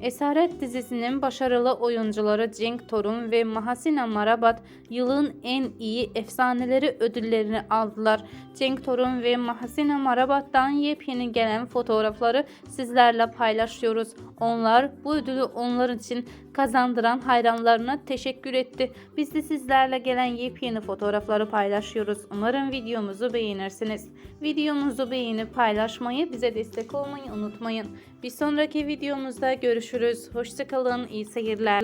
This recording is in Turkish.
Esaret dizisinin başarılı oyuncuları Cenk Torun ve Mahasina Marabat yılın en iyi efsaneleri ödüllerini aldılar. Cenk Torun ve Mahasina Marabat'tan yepyeni gelen fotoğrafları sizlerle paylaşıyoruz. Onlar bu ödülü onlar için kazandıran hayranlarına teşekkür etti. Biz de sizlerle gelen yepyeni fotoğrafları paylaşıyoruz. Umarım videomuzu beğenirsiniz. Videomuzu beğenip paylaşmayı, bize destek olmayı unutmayın. Bir sonraki videomuzda görüşürüz. Hoşçakalın, iyi seyirler.